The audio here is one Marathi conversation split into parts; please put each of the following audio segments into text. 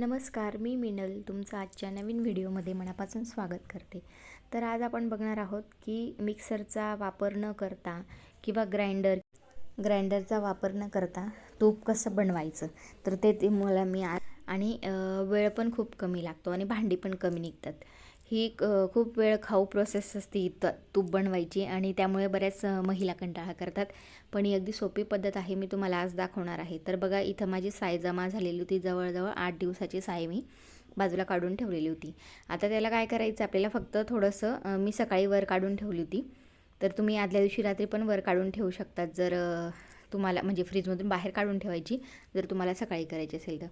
नमस्कार मी मिनल तुमचं आजच्या नवीन व्हिडिओमध्ये मनापासून स्वागत करते. तर आज आपण बघणार आहोत की मिक्सरचा वापर न करता किंवा ग्राइंडर ग्राइंडरचा वापर न करता तूप कसं बनवायचं? तर ते ते मला मी आणि वेळ पण खूप कमी लागतो आणि भांडी पण कमी निघतात. ही एक, खूप वेळ खाऊ प्रोसेस असते इथं त तूप बनवायची आणि त्यामुळे बऱ्याच महिला कंटाळा करतात. पण ही अगदी सोपी पद्धत आहे मी तुम्हाला आज दाखवणार आहे. तर बघा इथं माझी साय जमा झालेली होती जवळजवळ आठ दिवसाची साय मी बाजूला काढून ठेवलेली होती. आता त्याला काय करायचं आपल्याला फक्त थोडंसं मी सकाळी वर काढून ठेवली होती. तर तुम्ही आदल्या दिवशी रात्री पण वर काढून ठेवू शकतात जर तुम्हाला म्हणजे फ्रीजमधून बाहेर काढून ठेवायची जर तुम्हाला सकाळी करायची असेल तर.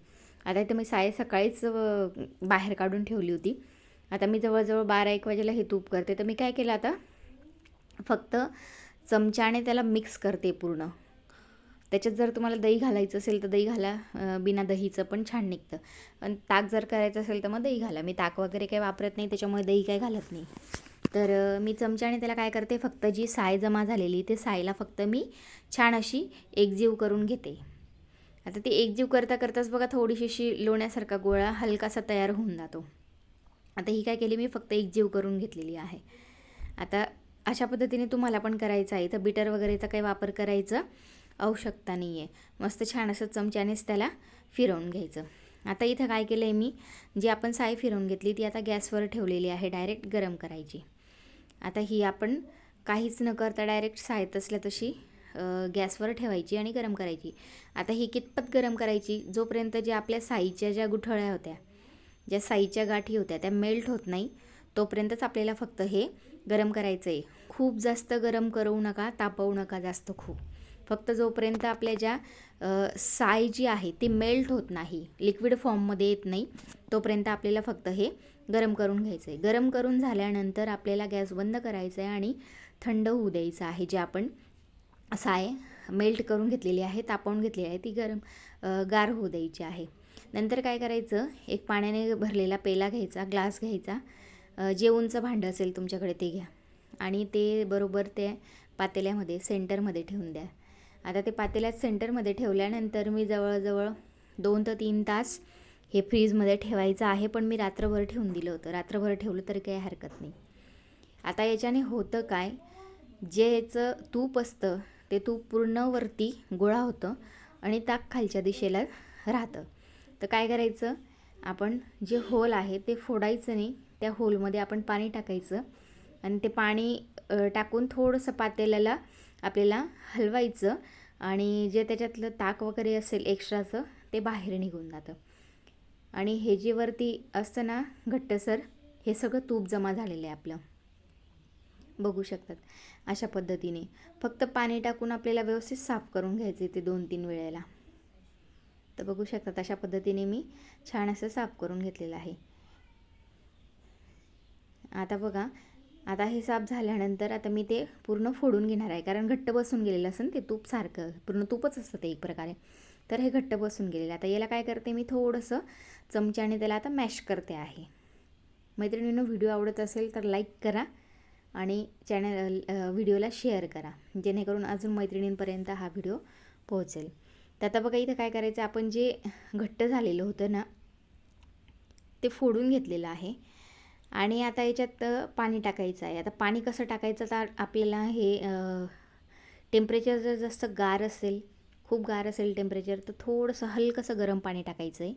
आता इथं मी साय सकाळीच बाहेर काढून ठेवली होती. आता मी जवळजवळ बारा एक वाजेला हे तूप करते. तर मी काय केलं आता? फक्त चमच्याने त्याला मिक्स करते पूर्ण. त्याच्यात जर तुम्हाला दही घालायचं असेल तर दही घाला बिना दहीचं पण छान निघतं. पण ताक जर करायचं असेल तर मग दही घाला. मी ताक वगैरे काही वापरत नाही त्याच्यामुळे दही काही घालत नाही. तर मी चमच्याने त्याला काय करते? फक्त जी साय जमा झालेली ते सायला फक्त मी छान अशी एकजीव करून घेते. आता ती एकजीव करता करताच बघा थोडीशी अशी लोण्यासारखा गोळा हलकासा तयार होऊन जातो. आता ही काय केली मी? फक्त एक जीव करून घेतलेली आहे. आता अशा पद्धतीने तुम्हाला पण करायचं आहे. तर बिटर वगैरेचा काही वापर करायचं आवश्यकता नाही आहे मस्त छान असं चमच्यानेच त्याला फिरवून घ्यायचं. आता इथं काय केलं आहे मी? जी आपण साय फिरवून घेतली ती आता गॅसवर ठेवलेली आहे डायरेक्ट गरम करायची. आता ही आपण काहीच न करता डायरेक्ट साय तसल्या तशी गॅसवर ठेवायची आणि गरम करायची. आता ही कितपत गरम करायची? जोपर्यंत जे आपल्या साईच्या ज्या गुठळ्या होत्या ज्या साईच्या गाठी होत्या त्या मेल्ट होत नाही. तोपर्यंतच आपल्याला फक्त हे गरम करायचं आहे खूप जास्त गरम करू नका तापवू नका जास्त खूप. फक्त जोपर्यंत आपल्या ज्या साय जी आहे ती मेल्ट होत नाही लिक्विड फॉर्ममध्ये येत नाही तोपर्यंत आपल्याला फक्त हे गरम करून घ्यायचं आहे गरम करून झाल्यानंतर आपल्याला गॅस बंद करायचा आहे आणि थंड होऊ द्यायचं आहे. जे आपण साय मेल्ट करून घेतलेली आहे तापवून घेतलेली आहे ती गरम गार होऊ द्यायची आहे. नंतर काय करायचं? एक पाण्याने भरलेला पेला घ्यायचा ग्लास घ्यायचा. जे उंच भांडं असेल तुमच्याकडे ते घ्या. आणि ते बरोबर ते पातेल्यामध्ये सेंटरमध्ये ठेवून द्या. आता ते पातेल्यात सेंटरमध्ये ठेवल्यानंतर मी जवळजवळ दोन ते तीन तास हे फ्रीजमध्ये ठेवायचं आहे पण मी रात्रभर ठेवून दिलं होतं. रात्रभर ठेवलं तरी काही हरकत नाही. आता याच्याने होतं काय? जे याचं तूप असतं ते तूप पूर्ण वरती गोळा होतं आणि ताक खालच्या दिशेला राहतं. तर काय करायचं? आपण जे होल आहे ते फोडायचं नाही. त्या होलमध्ये आपण पाणी टाकायचं आणि ते पाणी टाकून थोडंसं पातेल्याला आपल्याला हलवायचं आणि जे त्याच्यातलं ताक वगैरे असेल एक्स्ट्राचं ते बाहेर निघून जातं. आणि हे जे वरती असतं ना घट्टसर हे सगळं तूप जमा झालेलं आहे आपलं. बघू शकतात अशा पद्धतीने. फक्त पाणी टाकून आपल्याला व्यवस्थित साफ करून घ्यायचे ते दोन तीन वेळेला. तर बघू शकतात अशा पद्धतीने मी छान असं साफ करून घेतलेलं आहे. आता बघा आता हे साफ झाल्यानंतर आता मी ते पूर्ण फोडून घेणार आहे. कारण घट्ट बसून गेलेलं असं ते तूप सारखं पूर्ण तूपच असतं ते एक प्रकारे. तर हे घट्ट बसून गेलेलं आता याला काय करते मी थोडंसं चमच्याने त्याला आता मॅश करते आहे. मैत्रिणींनो व्हिडिओ आवडत असेल तर लाईक करा आणि चॅनल व्हिडिओला शेअर करा. जेणेकरून अजून मैत्रिणींपर्यंत हा व्हिडिओ पोहोचेल. तर आता बघा इथं काय करायचं आपण जे घट्ट झालेलं होतं ना ते फोडून घेतलेलं आहे. आणि आता याच्यात पाणी टाकायचं आहे. आता पाणी कसं टाकायचं तर आपल्याला हे टेम्परेचर जर जास्त गार असेल खूप गार असेल टेम्परेचर तर थोडंसं हलकंसं गरम पाणी टाकायचं आहे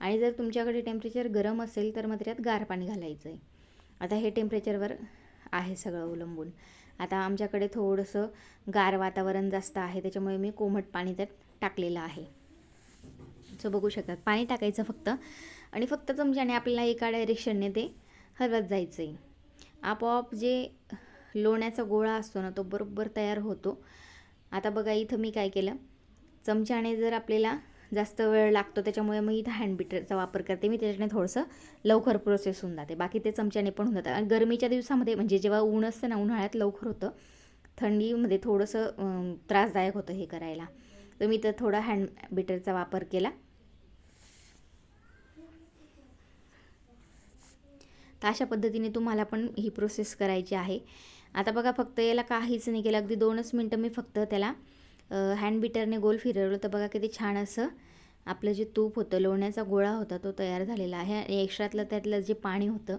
आणि जर तुमच्याकडे टेम्परेचर गरम असेल तर मग त्याच्यात गार पाणी घालायचं आहे आता हे टेम्परेचरवर आहे सगळं अवलंबून. आता आमच्याकडे थोडंसं गार वातावरण जास्त आहे त्याच्यामुळे मी कोमट पाणी त्यात टाकलेलं आहे. सो बघू शकतात पाणी टाकायचं फक्त. आणि फक्त चमच्याने आपल्याला एका डायरेक्शनने ते हलवत जायचं आहे आपोआप जे लोण्याचा गोळा असतो ना तो बरोबर तयार होतो. आता बघा इथं मी काय केलं? चमच्याने जर आपल्याला जास्त वेळ लागतो त्याच्यामुळे मग इथं हँड बिटरचा वापर करते. मी त्याच्याने थोडंसं लवकर प्रोसेस होऊन जाते. बाकी ते चमच्याने पण होऊन जातं. आणि गरमीच्या दिवसामध्ये म्हणजे जेव्हा ऊन असतं ना उन्हाळ्यात लवकर होतं. थंडीमध्ये थोडंसं त्रासदायक होतं हे करायला. तर मी तर थोडा हँड बिटरचा वापर केला. तर अशा पद्धतीने तुम्हाला पण ही प्रोसेस करायची आहे. आता बघा फक्त याला काहीच नाही केलं. अगदी दोनच मिनटं मी फक्त त्याला हँड बिटरने गोल फिरवलं. तर बघा किती छान असं आपलं जे तूप होतं लोण्याचा गोळा होता तो तयार झालेला आहे. आणि एक्स्ट्रातलं त्यातलं जे पाणी होतं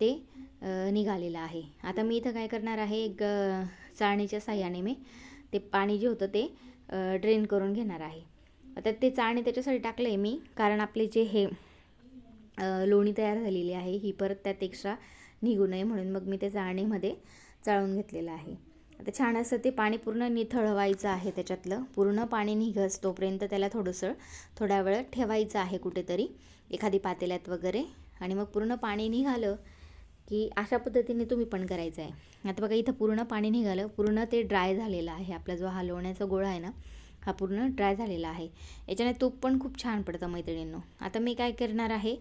ते निघालेलं आहे. आता मी इथं काय करणार आहे एक चाळणीच्या साह्याने मी ते पाणी जे होतं ते ड्रेन करून घेणार आहे. आता ते चाळणी त्याच्यासाठी टाकलं आहे मी कारण आपले जे हे लोणी तयार झालेली आहे ही परत त्यात एक्स्ट्रा निघू नये म्हणून मग मी ते चाळणीमध्ये चाळून घेतलेलं आहे. आता छान असं ते पाणी पूर्ण निथळवायचं आहे त्याच्यातलं. पूर्ण पाणी निघस तोपर्यंत त्याला थोडंसं थोड्या वेळ ठेवायचं आहे कुठेतरी एखादी पातेल्यात वगैरे. आणि मग पूर्ण पाणी निघालं की अशा पद्धतीने तुम्ही पण करायचं आहे आता बघा इथं पूर्ण पाणी निघालं. पूर्ण ते ड्राय झालेलं आहे. आपला जो हा लोण्याचा गोळा आहे ना हा पूर्ण ड्राय झालेला आहे. याच्याने तूप पण खूप छान पडतं मैत्रिणींनो. आता मी काय करणार आहे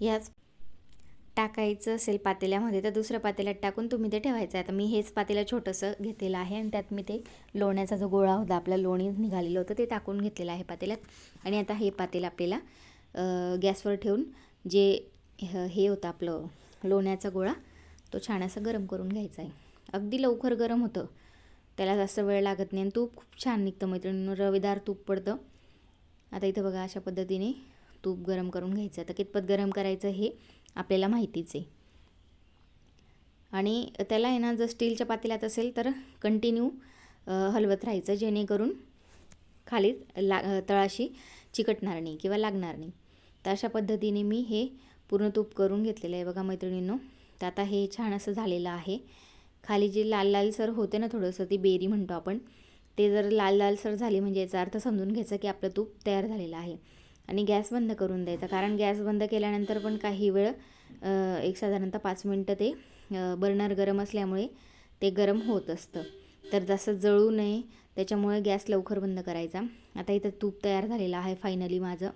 ह्याच टाकायचं असेल पातेल्यामध्ये तर दुसऱ्या पातेल्यात टाकून तुम्ही ते ठेवायचं आहे. आता मी हेच पातेलं छोटंसं घेतलेलं आहे आणि त्यात मी ते लोण्याचा जो गोळा होता आपला लोणी निघालेलं होतं ते टाकून घेतलेलं आहे पातेल्यात. आणि आता हे पातेलं आपल्याला गॅसवर ठेवून जे ह- हे होतं आपलं लोण्याचा गोळा तो छान असा गरम करून घ्यायचा आहे. अगदी लवकर गरम होतं. त्याला जास्त वेळ लागत नाही आणि तूप खूप छान निघतं मैत्रिणींनो. रवेदार तूप पडतं. आता इथं बघा अशा पद्धतीने तूप गरम करून घ्यायचं आता कितपत गरम करायचं हे आपल्याला माहितीच आहे. आणि त्याला आहे ना जर स्टीलच्या पातेल्यात असेल तर कंटिन्यू हलवत राहायचं. जेणेकरून खाली ला तळाशी चिकटणार नाही किंवा लागणार नाही. तर अशा पद्धतीने मी हे पूर्ण तूप करून घेतलेलं आहे बघा मैत्रिणींनो. तर आता हे छान असं झालेलं आहे. खाली जे लाल लालसर होते ना थोडंसं ती बेरी म्हणतो आपण ते जर लाल लालसर झाली म्हणजे याचा अर्थ समजून घ्यायचा की आपलं तूप तयार झालेलं आहे. आणि गॅस बंद करून द्यायचा कारण गॅस बंद केल्यानंतर पण काही वेळ एक साधारणतः पाच मिनटं ते बर्नर गरम असल्यामुळे ते गरम होत असतं. तर जसं जळू नये त्याच्यामुळे गॅस लवकर बंद करायचा. आता इथं तूप तयार झालेलं आहे फायनली माझं.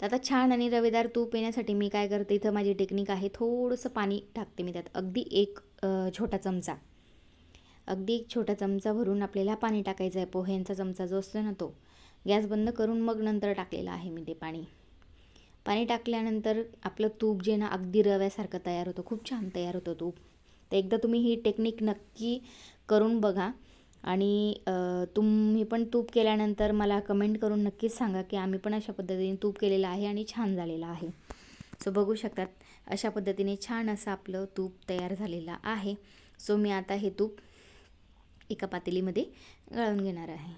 तर आता छान आणि रवेदार तूप येण्यासाठी मी काय करते इथं माझी टेक्निक आहे थोडंसं पाणी टाकते मी त्यात. अगदी एक छोटा चमचा. अगदी एक छोटा चमचा भरून आपल्याला पाणी टाकायचं आहे. पोह्यांचा चमचा जो असतो ना तो. गॅस बंद करून मग नंतर टाकलेला आहे मी ते पाणी. पाणी टाकल्यानंतर आपलं तूप जे ना अगदी रव्यासारखं तयार होतं. खूप छान तयार होतं तूप. तर एकदा तुम्ही ही टेक्निक नक्की करून बघा. आणि तुम्ही पण तूप केल्यानंतर मला कमेंट करून नक्कीच सांगा की आम्ही पण अशा पद्धतीने तूप केलेलं आहे आणि छान झालेलं आहे. सो बघू शकतात अशा पद्धतीने छान असं आपलं तूप तयार झालेलं आहे. सो मी आता हे तूप एका पातेलीमध्ये गाळून घेणार आहे.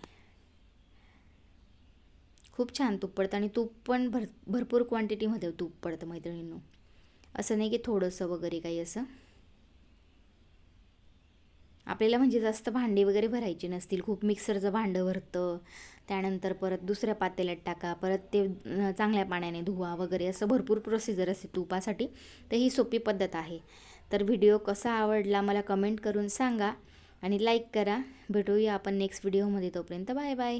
खूप छान तूप पडतं आणि तूप पण भर भरपूर क्वांटिटीमध्ये तूप पडतं मैत्रिणींनो. असं नाही की थोडंसं वगैरे काही असं. आपल्याला म्हणजे जास्त भांडी वगैरे भरायची नसतील. खूप मिक्सरचं भांडं भरतं. त्यानंतर परत दुसऱ्या पातेल्यात टाका. परत ते चांगल्या पाण्याने धुवा वगैरे. असं भरपूर प्रोसिजर असते तुपासाठी. तर ही सोपी पद्धत आहे. तर व्हिडिओ कसा आवडला मला कमेंट करून सांगा. आणि लाईक करा. भेटूया आपण नेक्स्ट व्हिडिओमध्ये तोपर्यंत. Bye bye